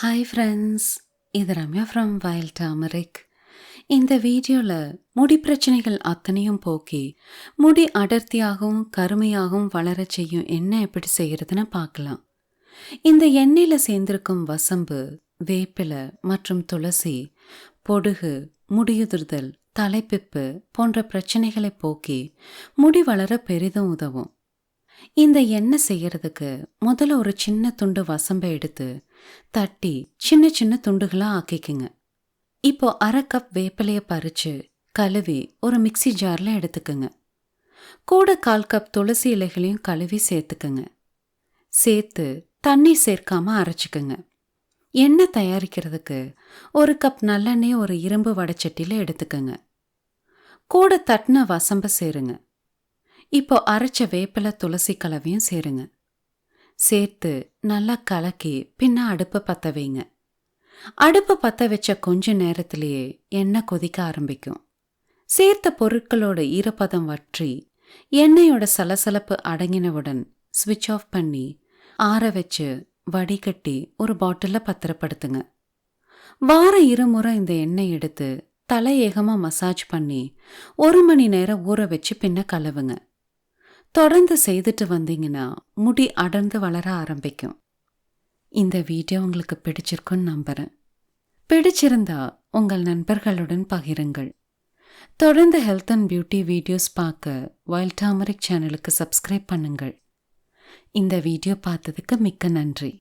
Hi friends இது Ramya from wild turmeric இந்த வீடியோவில் முடி பிரச்சனைகள் அத்தனையும் போக்கி முடி அடர்த்தியாகவும் கருமையாகவும் வளர செய்யும் எண்ணெய் எப்படி செய்கிறதுன்னு பார்க்கலாம். இந்த எண்ணெயில் சேர்ந்திருக்கும் வசம்பு வேப்பிலை மற்றும் துளசி பொடுகு முடியுதிர்தல் தலைப்பிப்பு போன்ற பிரச்சனைகளை போக்கி முடி வளர பெரிதும் உதவும். இந்த எண்ணெய் செய்யறதுக்கு முதல்ல ஒரு சின்ன துண்டு வசம்பை எடுத்து தட்டி சின்ன சின்ன துண்டுகளாக ஆக்கிக்குங்க. இப்போ அரை கப் வேப்பிலையை பறித்து கழுவி ஒரு மிக்ஸி ஜார்ல எடுத்துக்கோங்க. கூட கால் கப் துளசி இலைகளையும் கழுவி சேர்த்துக்குங்க. சேர்த்து தண்ணி சேர்க்காம அரைச்சுக்கங்க. எண்ணெய் தயாரிக்கிறதுக்கு ஒரு கப் நல்லெண்ணெய் ஒரு இரும்பு வடச்சட்டியில் எடுத்துக்கோங்க. கூட தட்டின வசம்ப சேருங்க. இப்போ அரைச்ச வேப்பிலை துளசி கலவையும் சேருங்க. சேர்த்து நல்லா கலக்கி பின்ன அடுப்பை பற்ற வைங்க. அடுப்பை பற்ற வச்ச கொஞ்ச நேரத்திலேயே எண்ணெய் கொதிக்க ஆரம்பிக்கும். சேர்த்த பொருட்களோட ஈரப்பதம் வற்றி எண்ணெயோட சலசலப்பு அடங்கினவுடன் ஸ்விட்ச் ஆஃப் பண்ணி ஆற வச்சு வடிகட்டி ஒரு பாட்டிலில் பத்திரப்படுத்துங்க. வாரம் இருமுறை இந்த எண்ணெய் எடுத்து தலையேகமாக மசாஜ் பண்ணி ஒரு மணி நேரம் ஊற வச்சு பின்ன கலவுங்க தொடர்ந்து செய்துட்டு வந்தீங்கன்னா முடி அடர்ந்து வளர ஆரம்பிக்கும். இந்த வீடியோ உங்களுக்கு பிடிச்சிருக்குன்னு நம்புகிறேன் பிடிச்சிருந்தா உங்கள் நண்பர்களுடன் பகிருங்கள். தொடர்ந்து ஹெல்த் அண்ட் பியூட்டி வீடியோஸ் பார்க்க வைல்ட் டாமரிக் சேனலுக்கு சப்ஸ்கிரைப் பண்ணுங்கள். இந்த வீடியோ பார்த்ததுக்கு மிக்க நன்றி.